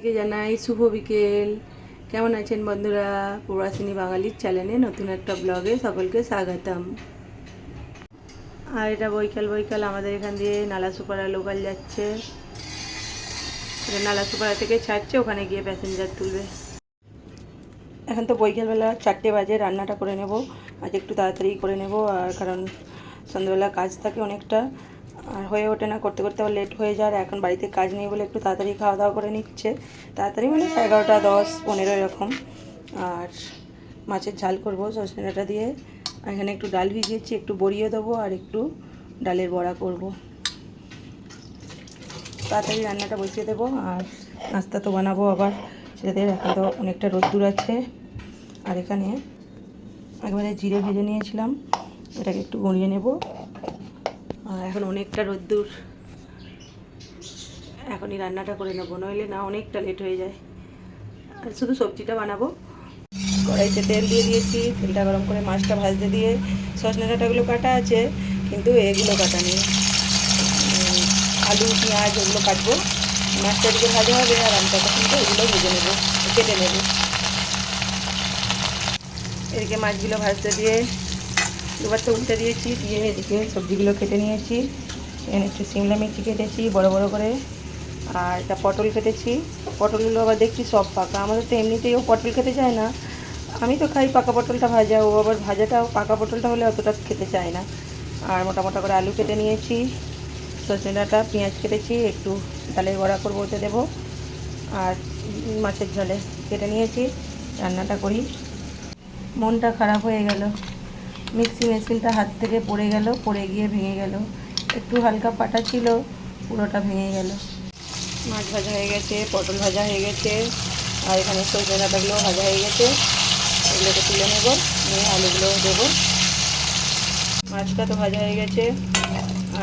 সবাইকে জানাই শুভ বিকেল। কেমন আছেন বন্ধুরা? প্রবাসিনী বাঙালির চ্যানেলে নতুন একটা ব্লগে সকলকে স্বাগতম। আর এটা বৈকাল বৈকাল আমাদের এখান দিয়ে নালা নালাসুপাড়া লোকাল যাচ্ছে। এটা নালাসুপাড়া থেকে ছাড়ছে, ওখানে গিয়ে প্যাসেঞ্জার তুলবে। এখন তো বৈকালবেলা চারটে বাজে, রান্নাটা করে নেব। আজ একটু তাড়াতাড়ি করে নেব, আর কারণ সন্ধ্যাবেলা কাজ থাকে অনেকটা। আর হয়ে ওঠে না, করতে করতে আবার লেট হয়ে যায় এখন বাড়িতে কাজ নেই বলে একটু তাড়াতাড়ি খাওয়া দাওয়া করে নিচ্ছে। তাড়াতাড়ি মানে এগারোটা দশ, পনেরো এরকম। আর মাছের ঝাল করব সজনে দিয়ে। এখানে একটু ডাল ভিজিয়েছি, একটু বড়িয়ে দেবো আর একটু ডালের বড়া করব। তাড়াতাড়ি রান্নাটা বসিয়ে দেবো আর নাস্তা তো বানাবো আবার। ছেলেদের এখন তো অনেকটা রোদ্দুর আছে। আর এখানে একবারে জিরে ভেজে নিয়েছিলাম। এটাকে একটু গড়িয়ে নেব। এখন অনেকটা রোদ্দুর। এখনই রান্নাটা করে নেব, নইলে না অনেকটা লেট হয়ে যায়। আর শুধু সবজিটা বানাবো। কড়াইতে তেল দিয়ে দিয়েছি, তেলটা গরম করে মাছটা ভাজতে দিয়ে সজনে ডাঁটাগুলো কাটা আছে, কিন্তু এগুলো কাটা নেই। আলু, পেঁয়াজ ওগুলো কাটবো। মাছটা দিকে ভাজা হবে আর আমি তখন এগুলো ভেজে নেব, কেটে নেব। এদিকে মাছগুলো ভাজতে দিয়ে দুবার উল্টে দিয়েছি, দিয়ে এদিকে সবজিগুলো কেটে নিয়েছি। এখানে একটু সিমলা মির্চি কেটেছি, বড় বড় করে। আর এটা পটল কেটেছি। পটলগুলো আবার দেখছি সব পাকা। আমাদের তো এমনিতেই ও পটল খেতে চায় না। আমি তো খাই পাকা পটলটা ভাজা, ও আবার ভাজাটাও পাকা পটলটা হলে অতটা খেতে চায় না। আর মোটা মোটা করে আলু কেটে নিয়েছি সজনে ডাঁটা, পেঁয়াজ কেটেছি, একটু ডালের বড়া করব ওতে দেবো। আর মাছের ঝোলে কেটে নিয়েছি, রান্নাটা করি। মনটা খারাপ হয়ে গেল। মিক্সি মেশিনটা হাত থেকে পড়ে গেল, পড়ে গিয়ে ভেঙে গেল। একটু হালকা পাটা ছিল, পুরোটা ভেঙে গেল। মাছ ভাজা হয়ে গেছে, পটল ভাজা হয়ে গেছে, আর এখানে সজনে ডাঁটাগুলো ভাজা হয়ে গেছে। এগুলোকে তুলে নেব, নিয়ে আলুগুলো দেবো। মাছটা তো ভাজা হয়ে গেছে।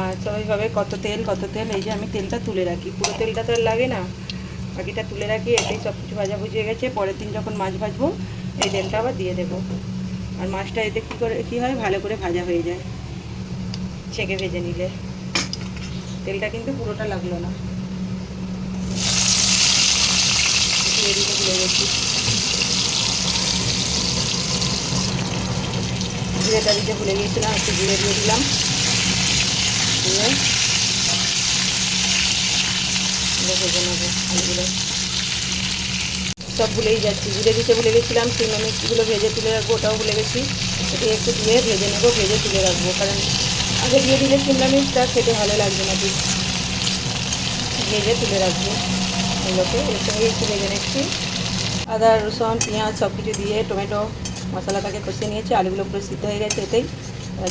আর সবাই কত তেল কত তেল, এই যে আমি তেলটা তুলে রাখি। পুরো তেলটা তো আর লাগে না। বাকিটা তুলে রাখি, এতেই সব কিছু ভাজা বুঝিয়ে গেছে। পরের দিন যখন মাছ ভাজবো, এই তেলটা আবার দিয়ে দেবো। আর মাছটা এতে কী করে, কী হয়? ভালো করে ভাজা হয়ে যায়। ছেঁকে ভেজে নিলে। তেলটা কিন্তু পুরোটা লাগল না। এদিকে ভুলে গেছি জিরেটা দিতে ভুলে গিয়েছিলাম, একটু জিরে দিয়ে দিলাম। দিয়ে ভেজে নেব আলুগুলো। সব ভুলেই যাচ্ছি। জিরে দিতে ভুলে গেছিলাম শিমলা মির্চিগুলো ভেজে তুলে রাখব, ওটাও ভুলে গেছি। এটি একটু দিয়ে ভেজে নেব, ভেজে তুলে রাখব, কারণ আগে দিয়ে দিলে শিমলা মির্চটা খেতে ভালো লাগবে না ঠিক। ভেজে তুলে রাখব এগুলোকে, এর সঙ্গে একটু ভেজে নিচ্ছি। আদা, রসুন, পেঁয়াজ সব কিছু দিয়ে টমেটো মশলাটাকে কষিয়ে নিয়েছি, আলুগুলো পুরো সিদ্ধ হয়ে গেছে এতেই।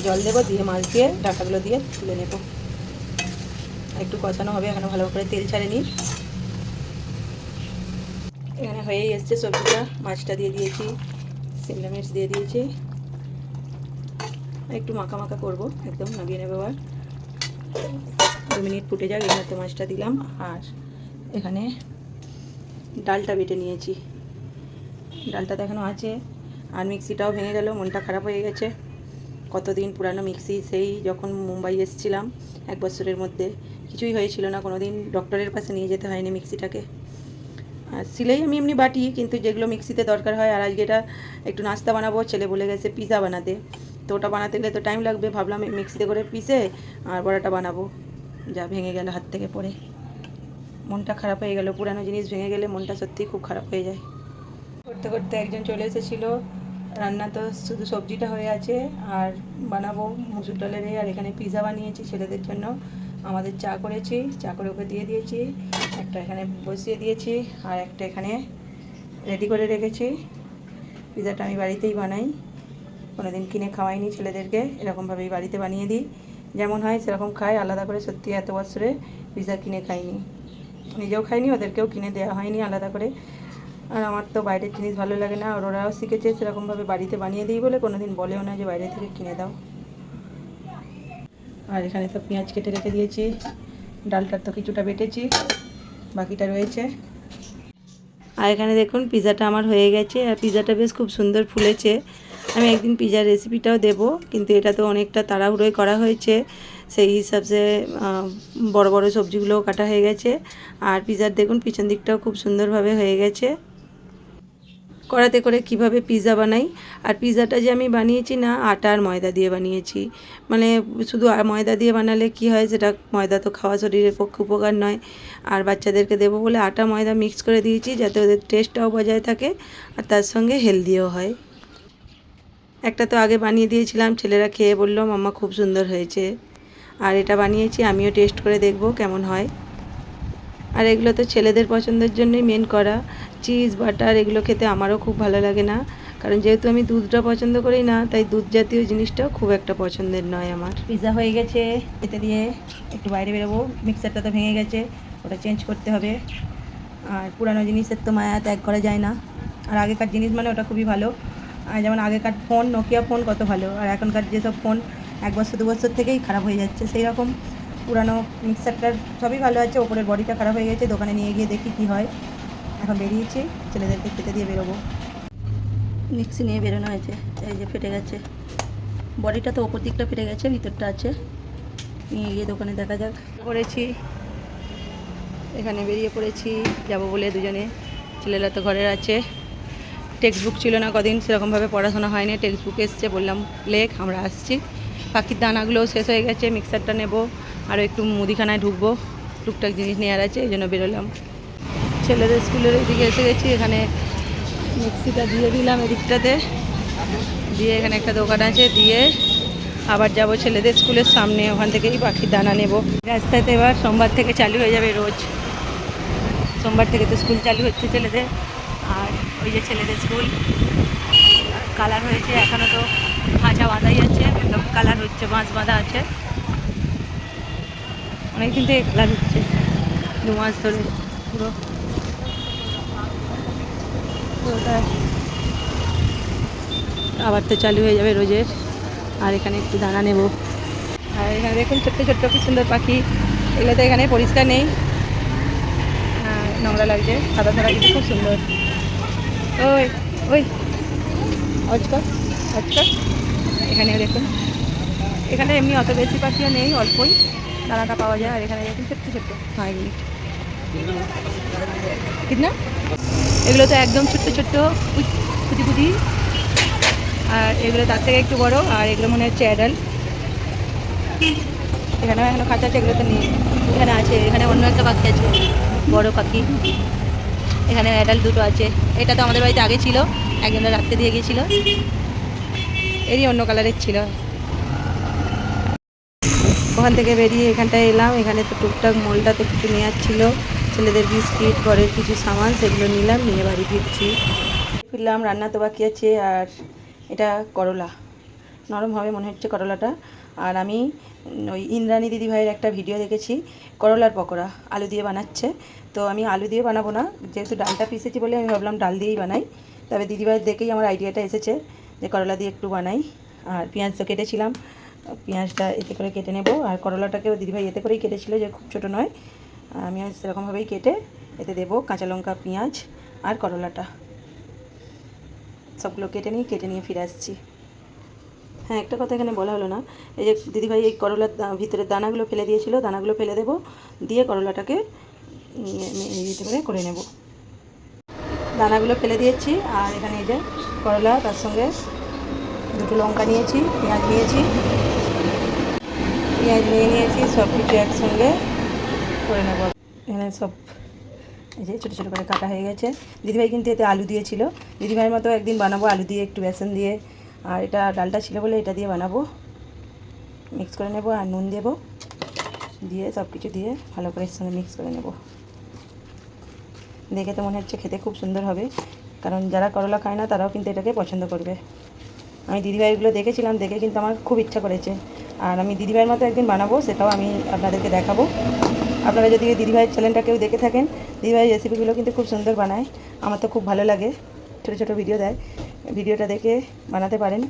জল দেবো, দিয়ে মাছ দিয়ে ডাঁটাগুলো দিয়ে তুলে নেব। একটু কষানো হবে, এখানে ভালো করে তেল ছাড়ে নিই এখানে হয়েই এসছে সবজিটা। মাছটা দিয়ে দিয়েছি শিমলা মির্চ দিয়ে দিয়েছি। একটু মাখা মাখা করব, একদম নামিয়ে নেবে আবার দু মিনিট ফুটে যাক এর মধ্যে মাছটা দিলাম। আর এখানে ডালটা বেটে নিয়েছি। ডালটা তো এখনও আছে, আর মিক্সিটাও ভেঙে গেল, মনটা খারাপ হয়ে গেছে। কতদিন পুরানো মিক্সি, সেই যখন মুম্বাই এসেছিলাম, এক বছরের মধ্যে। কিছুই হয়েছিল না কোনো দিন ডক্টরের কাছে নিয়ে যেতে হয়নি মিক্সিটাকে। সিলেই আমি এমনি বাটি, কিন্তু যেগুলো মিক্সিতে দরকার হয়, আর আজকে এটা একটু নাস্তা বানাবো, ছেলে বলে গেছে পিজা বানাতে। তো ওটা বানাতে গেলে তো টাইম লাগবে, ভাবলাম মিক্সিতে করে পিষে আর বড়াটা বানাবো। যা ভেঙে গেল হাত থেকে পড়ে। মনটা খারাপ হয়ে গেল, পুরানো জিনিস ভেঙে গেলে মনটা সত্যিই খুব খারাপ হয়ে যায়। করতে করতে একজন চলে এসেছিল, রান্না তো শুধু সবজিটা হয়ে আছে, আর বানাবো মুসুর ডালের আর এখানে পিজা বানিয়েছি ছেলেদের জন্য। আমাদের চা করেছি, চা করে ওকে দিয়ে দিয়েছি, একটা এখানে বসিয়ে দিয়েছি, আর একটা এখানে রেডি করে রেখেছি। পিজাটা আমি বাড়িতেই বানাই। কোনো দিন কিনে খাওয়াইনি ছেলেদেরকে, এরকমভাবেই বাড়িতে বানিয়ে দিই। যেমন হয় সেরকম খাই, আলাদা করে সত্যি এত বছরে পিৎজা কিনে খাইনি। নিজেও খাইনি, ওদেরকেও কিনে দেওয়া হয়নি আলাদা করে। আর আমার তো বাইরের জিনিস ভালো লাগে না, আর ওরাও শিখেছে সেরকমভাবে বাড়িতে বানিয়ে দিই বলে কোনো দিন বলেও না যে বাইরে থেকে কিনে দাও। আর এখানে তো পেঁয়াজ কেটে রেখে দিয়েছি। ডালটার তো কিছুটা বেটেছি, বাকিটা রয়েছে। আর এখানে দেখুন পিৎজাটা আমার হয়ে গেছে, আর পিৎজাটা বেশ খুব সুন্দর ফুলেছে। আমি একদিন পিৎজার রেসিপিটাও দেব, কিন্তু এটা তো অনেকটা তাড়াহুড়োই করা হয়েছে। সেই হিসাবে বড় বড় সবজিগুলোও কাটা হয়ে গেছে। আর পিৎজার দেখুন, পিছন দিকটাও খুব সুন্দরভাবে হয়ে গেছে। কড়াতে করে কীভাবে পিৎজা বানাই? আর পিৎজাটা যে আমি বানিয়েছি না, আটা আর ময়দা দিয়ে বানিয়েছি। মানে শুধু ময়দা দিয়ে বানালে কি হয়? সেটা ময়দা তো খাওয়া শরীরের পক্ষে উপকার নয়। আর বাচ্চাদেরকে দেবো বলে আটা, ময়দা মিক্স করে দিয়েছি যাতে ওদের টেস্টটাও বজায় থাকে আর তার সঙ্গে হেলদিও হয়। একটা তো আগে বানিয়ে দিয়েছিলাম, ছেলেরা খেয়ে বলল, মাম্মা খুব সুন্দর হয়েছে। আর এটা বানিয়েছি, আমিও টেস্ট করে দেখব কেমন হয়। আর এগুলো তো ছেলেদের পছন্দের জন্যই মেন করা। চিজ বাটার এগুলো খেতে আমারও খুব ভালো লাগে না। কারণ যেহেতু আমি দুধটা পছন্দ করি না, তাই দুধ জাতীয় জিনিসটাও খুব একটা পছন্দের নয় আমার। পিৎজা হয়ে গেছে। এতে দিয়ে একটু বাইরে বেরোবো। মিক্সারটা তো ভেঙে গেছে। ওটা চেঞ্জ করতে হবে। আর পুরানো জিনিসের তো মায়া ত্যাগ করা যায় না। আর আগেকার জিনিস মানে ওটা খুবই ভালো। আর যেমন আগেকার ফোন নোকিয়া ফোন কত ভালো। আর এখনকার যেসব ফোন এক বছর, দু বছর থেকেই খারাপ হয়ে যাচ্ছে সেই রকম পুরানো মিক্সারটার সবই ভালো আছে ওপরের বডিটা খারাপ হয়ে গেছে দোকানে নিয়ে গিয়ে দেখি কি হয়। এখন বেরিয়েছি ছেলেদেরকে খেতে দিয়ে বেরোবো। মিক্সি নিয়ে বেরোনো হয়েছে এই যে ফেটে গেছে। বডিটা তো ওপর দিকটা ফেটে গেছে ভিতরটা আছে। নিয়ে গিয়ে দোকানে দেখা যাক। করেছি। এখানে বেরিয়ে পড়েছি যাব বলে দুজনে। ছেলেরা তো ঘরের আছে। টেক্সট বুক ছিল না কদিন সেরকমভাবে পড়াশোনা হয়নি। টেক্সট বুক এসছে বললাম লেখ আমরা আসছি। পাখির দানাগুলোও শেষ হয়ে গেছে মিক্সারটা নেব। আরও একটু মুদিখানায় ঢুকবো, টুকটাক জিনিস নেওয়ার আছে, এই জন্য বেরোলাম। ছেলেদের স্কুলের এদিকে এসে গেছি, এখানে মিক্সিটা দিয়ে দিলাম এদিকটাতে। দিয়ে এখানে একটা দোকান আছে, দিয়ে আবার যাব ছেলেদের স্কুলের সামনে, ওখান থেকেই পাখির দানা নেব। রাস্তাতে এবার সোমবার থেকে চালু হয়ে যাবে রোজ। সোমবার থেকে তো স্কুল চালু হচ্ছে ছেলেদের। আর ওই যে ছেলেদের স্কুল, কালার হয়েছে এখনও তো, ভাজা বাঁধাই আছে কালার হচ্ছে, বাঁশ বাঁধা আছে। অনেক দিন থেকে কালার হচ্ছে দু মাস ধরে পুরো। আবার তো চালু হয়ে যাবে রোজের। আর এখানে একটু দানা নেব। আর এখানে দেখুন ছোট্ট ছোট্ট কি সুন্দর পাখি। এগুলো তো এখানে পরিষ্কার নেই। নোংরা লাগছে, সাদা সাদা কিন্তু খুব সুন্দর। ওই ওই। অজকর অজকর এখানে দেখুন। এখানে এমনি অত বেশি পাখিও নেই, অল্পই। দানাটা পাওয়া যায় আর এখানে ছোট্ট ছোট্ট হ্যাঁ এগুলি কিনা এগুলো তো একদম ছোট্ট ছোট্ট পুঁতি পুঁতি আর এগুলো তার থেকে একটু বড় আর এগুলো মনে হচ্ছে অ্যাডাল এখানেও এখনও খাঁচা আছে এগুলো তো নেই। এখানে আছে এখানে অন্য একটা পাখি আছে বড় পাখি। এখানে অ্যাডাল্ট দুটো আছে। এটা তো আমাদের বাড়িতে আগে ছিল একজনের রাখতে দিয়ে গিয়েছিল। এরই অন্য কালারের ছিল। ওখান থেকে বেরিয়ে এখানটায় এলাম। এখানে তো টুকটাক মোলটাতে কিছু নেওয়ার ছিল। ছেলেদের বিস্কিট, ঘরের কিছু সামান, সেগুলো নিলাম, নিয়ে বাড়ি ফিরছি। ফিরলাম, রান্না তো বাকি আছে, আর এটা করলা। নরম হবে মনে হচ্ছে করলাটা। আর আমি ওই ইন্দ্রাণী দিদিভাইয়ের একটা ভিডিও দেখেছি, করলার পকোড়া, আলু দিয়ে বানাচ্ছে। তো আমি আলু দিয়ে বানাবো না, যেহেতু ডালটা পিসেছি বলে আমি ভাবলাম ডাল দিয়েই বানাই। তবে দিদিভাইয়ের দেখেই আমার আইডিয়াটা এসেছে যে করলা দিয়ে একটু বানাই। আর পেঁয়াজ তো কেটেছিলাম পেঁয়াজটা এতে করে কেটে নেব। আর করলাটাকেও দিদিভাই এতে করেই কেটেছিল, যে খুব ছোটো নয়। আমি আজ সেরকমভাবেই কেটে এতে দেবো কাঁচা লঙ্কা, পেঁয়াজ আর করলাটা। সবগুলো কেটে নিয়ে কেটে নিয়ে ফিরে আসছি। হ্যাঁ একটা কথা এখানে বলা হলো না। এই যে দিদিভাই এই করলার ভিতরের দানাগুলো ফেলে দিয়েছিল, দানাগুলো ফেলে দেবো, দিয়ে করলাটাকে ইয়েতে করে করে নেব। দানাগুলো ফেলে দিয়েছি, আর এখানে এই যে করলা, তার সঙ্গে দুটো লঙ্কা নিয়েছি, পেঁয়াজ নিয়েছি। পেঁয়াজ নিয়ে নিয়েছি, সব কিছু একসঙ্গে করে নেব। এখানে সব এই যে ছোটো ছোটো করে কাটা হয়ে গেছে। দিদিভাই কিন্তু এতে আলু দিয়েছিল। দিদিভাইয়ের মতো একদিন বানাবো আলু দিয়ে, একটু বেসন দিয়ে। আর এটা ডালটা ছিল বলে এটা দিয়ে বানাবো। মিক্স করে নেব আর নুন দেবো। দিয়ে সব কিছু দিয়ে ভালো করে সঙ্গে মিক্স করে নেব। দেখে তো মনে হচ্ছে খেতে খুব সুন্দর হবে। কারণ যারা করলা খায় না, তারাও কিন্তু এটাকে পছন্দ করবে। আমি দিদিভাইগুলো দেখেছিলাম, দেখে কিন্তু আমার খুব ইচ্ছা করেছে। আর আমি দিদিভাইয়ের মতো একদিন বানাবো, সেটাও আমি আপনাদেরকে দেখাবো। আপনারা যদি দিদিভাইয়ের চ্যানেলটা কেউ দেখে থাকেন, দিদিভাইয়ের রেসিপিগুলো কিন্তু খুব সুন্দর বানায়, আমার তো খুব ভালো লাগে, ছোটো ছোটো ভিডিও দেয় ভিডিওটা দেখে বানাতে পারেন।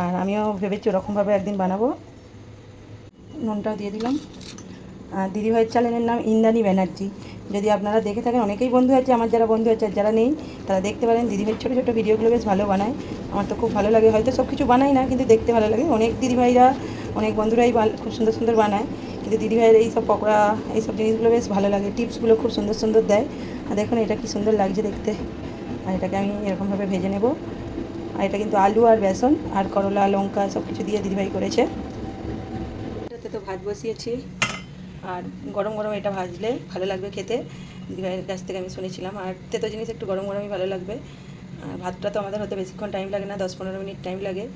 আর আমিও ভেবেছি ওরকমভাবে একদিন বানাবো। নুনটাও দিয়ে দিলাম। আর দিদিভাইয়ের চ্যানেলের নাম ইন্দ্রাণী ব্যানার্জি। যদি আপনারা দেখে থাকেন, অনেকেই বন্ধু আছে, আমার যারা বন্ধু আছে যারা নেই, তারা দেখতে পারেন দিদিভাই ছোটো ছোটো ভিডিওগুলো বেশ ভালো বানায়। আমার তো খুব ভালো লাগে, হয়তো সব কিছু বানাই না, কিন্তু দেখতে ভালো লাগে। অনেক দিদিভাইরা অনেক বন্ধুরাই বান- খুব সুন্দর সুন্দর বানায়। কিন্তু দিদিভাইয়ের এই সব পকোড়া, এই সব জিনিসগুলো বেশ ভালো লাগে। টিপসগুলো খুব সুন্দর সুন্দর দেয়। আর দেখুন, এটা কি সুন্দর লাগছে দেখতে। আর এটাকে আমি এরকমভাবে ভেজে নেব। আর এটা কিন্তু আলু আর বেসন আর করলা, লঙ্কা সব কিছু দিয়ে দিদিভাই করেছে। এটাতে তো ভাত বসিয়েছি। আর গরম গরম এটা ভাজলে ভালো লাগবে খেতে। দিদিভাইয়ের কাছ থেকে আমি শুনেছিলাম। আর তেতো জিনিস একটু গরম গরমই ভালো লাগবে। আর ভাতটা তো আমাদের হতে বেশিক্ষণ টাইম লাগে না, দশ পনেরো মিনিট টাইম লাগে।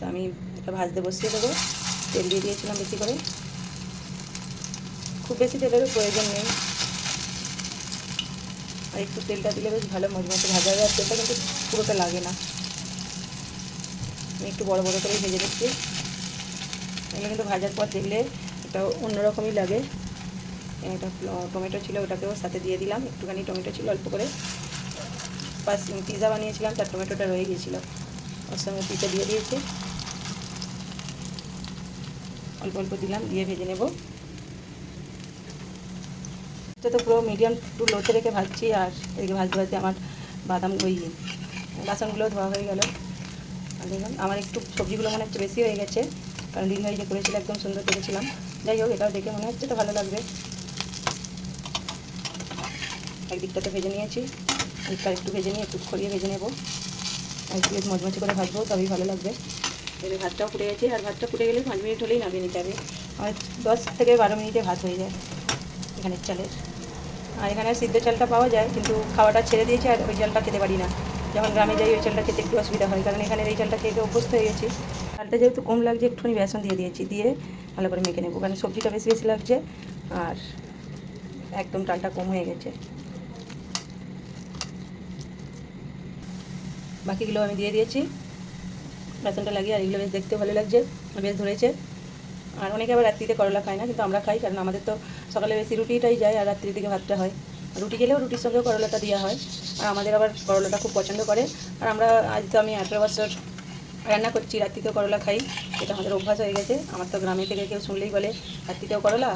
তো আমি এটা ভাজতে বসিয়ে দেবো। তেল দিয়ে দিয়েছিলাম বেশি করে। খুব বেশি তেলেরও প্রয়োজন নেই। আর একটু তেলটা দিলে বেশ ভালো মজমতো ভাজা যায়। তেলটা কিন্তু পুরোটা লাগে না। আমি একটু বড় বড় করে ভেজে দিচ্ছি এগুলো কিন্তু ভাজার পর দেখলে একটা অন্যরকমই লাগে। একটা টমেটো ছিল, ওটাকেও সাথে দিয়ে দিলাম। একটুখানি টমেটো ছিল অল্প করে। পাস পিৎজা বানিয়েছিলাম, তার টমেটোটা রয়ে গিয়েছিল। ওর সঙ্গে পিঠে দিয়ে দিয়েছি। অল্প অল্প দিলাম, দিয়ে ভেজে নেব। এটা তো পুরো মিডিয়াম টু লোতে রেখে ভাজছি, আর এদিকে ভাজতে ভাজতে আমার বাদাম ওই বাসনগুলো ধোয়া হয়ে গেল। দেখুন, আমার একটু সবজিগুলো মনে হচ্ছে বেশি হয়ে গেছে, কারণ দিদিভাই যে করেছিল, একদম সুন্দর করেছিলাম। যাই হোক, এটাও দেখে মনে হচ্ছে তো ভালো লাগবে। একদিকটাতে ভেজে নিয়েছি, একটু একটু ভেজে নিয়ে একটু খড়িয়ে ভেজে নেব। একটু বেশ করে ভাজবো, তবেই ভালো লাগবে। এবার ভাতটাও ফুটে গেছে, আর ভাতটা ফুটে গেলে পাঁচ মিনিট হলেই নামিয়ে নিতে হবে। আর দশ থেকে বারো মিনিটে ভাত হয়ে যায় এখানের চালের। আর এখানে সিদ্ধ চালটা পাওয়া যায়, কিন্তু খাওয়াটা ছেড়ে দিয়েছি আর ওই চালটা খেতে পারি না। যখন গ্রামে যাই, ওই চালটা খেতে একটু অসুবিধা হয়, কারণ এখানে এই চালটা খেতে অভ্যস্ত হয়ে গেছি। চালটা যেহেতু কম লাগছে, একটুখানি বেসন দিয়ে দিয়েছি, দিয়ে ভালো করে মেখে নেব, কারণ সবজিটা বেশি বেশি লাগছে, আর একদম চালটা কম হয়ে গেছে। বাকিগুলো আমি দিয়ে দিয়েছি। বেসনটা লাগিয়ে আর এগুলো বেশ দেখতে ভালো লাগছে, বেশ ধরেছে। আর অনেকে আবার রাত্রিতে করলা খায় না, কিন্তু আমরা খাই, কারণ আমাদের তো সকালে বেশি রুটিটাই যায় আর রাত্রির দিকে ভাতটা হয়। রুটি গেলেও রুটির সঙ্গেও করলাটা দেওয়া হয়, আর আমাদের আবার করলাটা খুব পছন্দ করে। আর আমরা আজ তো আমি আঠেরো বছর রান্না করছি, রাত্রিতেও করলা খাই, এটা আমাদের অভ্যাস হয়ে গেছে। আমার তো গ্রামে থেকে কেউ শুনলেই বলে, রাত্রিতেও করলা?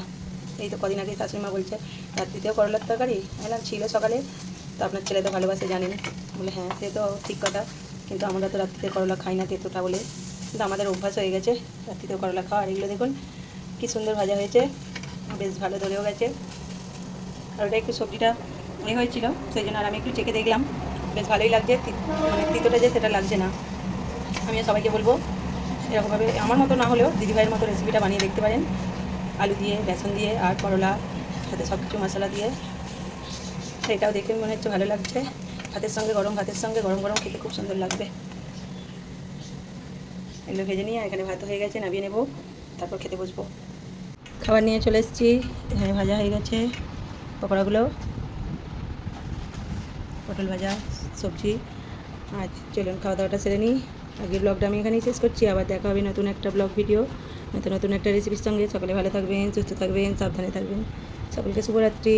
এই তো কদিন আগে শাশুড়িমা বলছে, রাত্রিতেও করলার তরকারি? বললাম, ছিল সকালে। তো আপনার ছেলে তো ভালোবাসে, জানেন। বলে হ্যাঁ সে তো ঠিক কথা। কিন্তু আমরা তো রাত্রিতে করলা খাই না তেতোটা বলে। কিন্তু আমাদের অভ্যাস হয়ে গেছে, রাত্রিতেও করলা খাওয়া। আর এগুলো দেখুন, কী সুন্দর ভাজা হয়েছে। বেশ ভালো ধরেও গেছে। আর ওটা একটু সবজিটা এ হয়েছিল, সেই জন্য আর আমি একটু চেখে দেখলাম। বেশ ভালোই লাগছে মানে তিতোটা যে সেটা লাগছে না। আমি সবাইকে বলব, এরকমভাবে আমার মতো না হলেও দিদিভাইয়ের মতো রেসিপিটা বানিয়ে দেখতে পারেন। আলু দিয়ে, বেসন দিয়ে আর করলা, সাথে সব কিছু মশলা দিয়ে। সেটাও দেখে মনে হচ্ছে ভালো লাগছে। ভাতের সঙ্গে গরম, ভাতের সঙ্গে গরম গরম খেতে খুব সুন্দর লাগবে। এগুলো ভেজে নিয়ে এখানে ভাত হয়ে গেছে, নামিয়ে নেব, তারপর খেতে বসবো। খাবার নিয়ে চলে এসেছি, এখানে ভাজা হয়ে গেছে পকোড়াগুলো। পটল ভাজা, সবজি। আর চলুন খাওয়া দাওয়াটা সেরে নিই। আজকের ব্লগটা আমি এখানেই শেষ করছি, আবার দেখা হবে নতুন একটা ব্লগ ভিডিও, নতুন নতুন একটা রেসিপির সঙ্গে। সকালে ভালো থাকবেন, সুস্থ থাকবেন, সাবধানে থাকবেন। সকলকে শুভরাত্রি।